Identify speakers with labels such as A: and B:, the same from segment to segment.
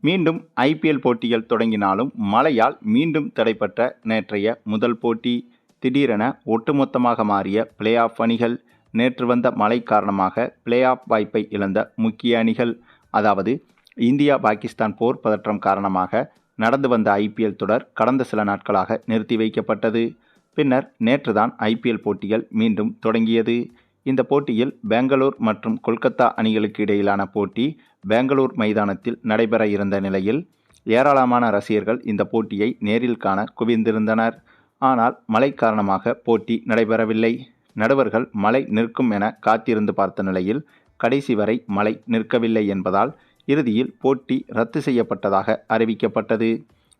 A: மீண்டும் ஐபிஎல் போட்டிகள் தொடங்கினாலும் மழையால் மீண்டும் தடைப்பட்ட நேற்றைய முதல் போட்டி. திடீரென ஒட்டுமொத்தமாக மாறிய பிளே ஆஃப் அணிகள். நேற்று வந்த மழை காரணமாக பிளே ஆஃப் வாய்ப்பை இழந்த முக்கிய அணிகள். அதாவது இந்தியா பாகிஸ்தான் போர் பதற்றம் காரணமாக நடந்து வந்த ஐபிஎல் தொடர் கடந்த சில நாட்களாக நிறுத்தி வைக்கப்பட்டது. பின்னர் நேற்றுதான் ஐபிஎல் போட்டிகள் மீண்டும் தொடங்கியது. இந்த போட்டியில் பெங்களூர் மற்றும் கொல்கத்தா அணிகளுக்கு இடையிலான போட்டி பெங்களூர் மைதானத்தில் நடைபெற இருந்த நிலையில் ஏராளமான ரசிகர்கள் இந்த போட்டியை நேரில் காண குவிந்திருந்தனர். ஆனால் மழை காரணமாக போட்டி நடைபெறவில்லை. நடுவர்கள் மழை நிற்கும் என காத்திருந்து பார்த்த நிலையில் கடைசி வரை மழை நிற்கவில்லை என்பதால் இறுதியில் போட்டி ரத்து செய்யப்பட்டதாக அறிவிக்கப்பட்டது.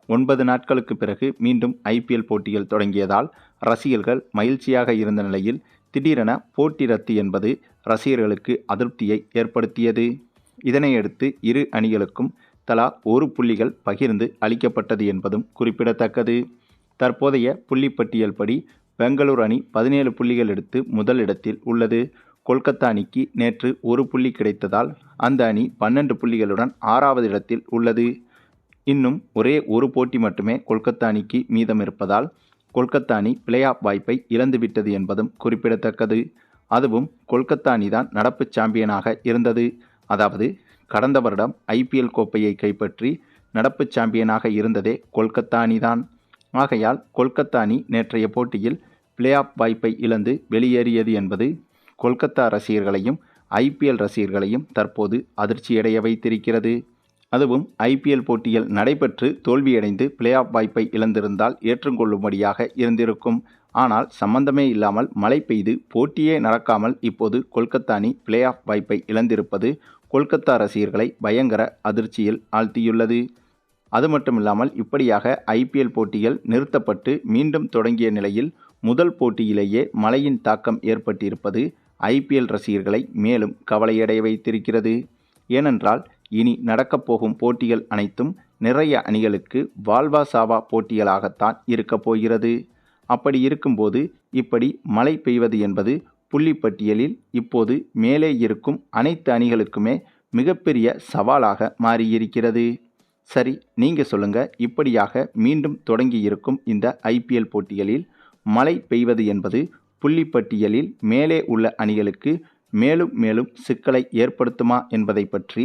A: ஒன்பது நாட்களுக்கு பிறகு மீண்டும் ஐபிஎல் போட்டிகள் தொடங்கியதால் ரசிகர்கள் மகிழ்ச்சியாக இருந்த நிலையில் திடீரென போட்டி ரத்து என்பது ரசிகர்களுக்கு அதிருப்தியை ஏற்படுத்தியது. இதனையடுத்து இரு அணிகளுக்கும் தலா ஒரு புள்ளிகள் பகிர்ந்து அளிக்கப்பட்டது என்பதும் குறிப்பிடத்தக்கது. தற்போதைய புள்ளிப்பட்டியல் படி பெங்களூர் அணி பதினேழு புள்ளிகள் எடுத்து முதல் இடத்தில் உள்ளது. கொல்கத்தா அணிக்கு நேற்று ஒரு புள்ளி கிடைத்ததால் அந்த அணி பன்னெண்டு புள்ளிகளுடன் ஆறாவது இடத்தில் உள்ளது. இன்னும் ஒரே ஒரு போட்டி மட்டுமே கொல்கத்தா அணிக்கு மீதம் இருப்பதால் கொல்கத்தா அணி பிளே ஆஃப் வாய்ப்பை இழந்துவிட்டது என்பதும் குறிப்பிடத்தக்கது. அதுவும் கொல்கத்தா அணிதான் நடப்பு சாம்பியனாக இருந்தது. அதாவது கடந்த வருடம் ஐபிஎல் கோப்பையை கைப்பற்றி நடப்பு சாம்பியனாக இருந்ததே கொல்கத்தா அணிதான் ஆகையால் கொல்கத்தா அணி நேற்றைய போட்டியில் பிளே ஆஃப் வாய்ப்பை இழந்து வெளியேறியது என்பது கொல்கத்தா ரசிகர்களையும் ஐபிஎல் ரசிகர்களையும் தற்போது அதிர்ச்சியடைய வைத்திருக்கிறது. அதுவும் ஐபிஎல் போட்டியில் நடைபெற்று தோல்வியடைந்து பிளே ஆஃப் வாய்ப்பை இழந்திருந்தால் ஏற்றுக்கொள்ளும்படியாக இருந்திருக்கும். ஆனால் சம்பந்தமே இல்லாமல் மழை பெய்து போட்டியே நடக்காமல் இப்போது கொல்கத்தா அணி பிளே ஆஃப் வாய்ப்பை இழந்திருப்பது கொல்கத்தா ரசிகர்களை பயங்கர அதிர்ச்சியில் ஆழ்த்தியுள்ளது. அது மட்டுமில்லாமல் இப்படியாக ஐபிஎல் போட்டிகள் நிறுத்தப்பட்டு மீண்டும் தொடங்கிய நிலையில் முதல் போட்டியிலேயே மழையின் தாக்கம் ஏற்பட்டிருப்பது ஐபிஎல் ரசிகர்களை மேலும் கவலையடைய வைத்திருக்கிறது. ஏனென்றால் இனி நடக்கப்போகும் போட்டிகள் அனைத்தும் நிறைய அணிகளுக்கு வால்வா சாவா போட்டிகளாகத்தான் இருக்கப் போகிறது. அப்படி இருக்கும்போது இப்படி மழை பெய்வது என்பது புள்ளிப்பட்டியலில் இப்போது மேலே இருக்கும் அனைத்து அணிகளுக்குமே மிகப்பெரிய சவாலாக மாறியிருக்கிறது. சரி நீங்கள் சொல்லுங்கள் இப்படியாக மீண்டும் தொடங்கி இருக்கும் இந்த ஐபிஎல் போட்டிகளில் மழை பெய்வது என்பது புள்ளிப்பட்டியலில் மேலே உள்ள அணிகளுக்கு மேலும் மேலும் சிக்கலை ஏற்படுத்துமா என்பதை பற்றி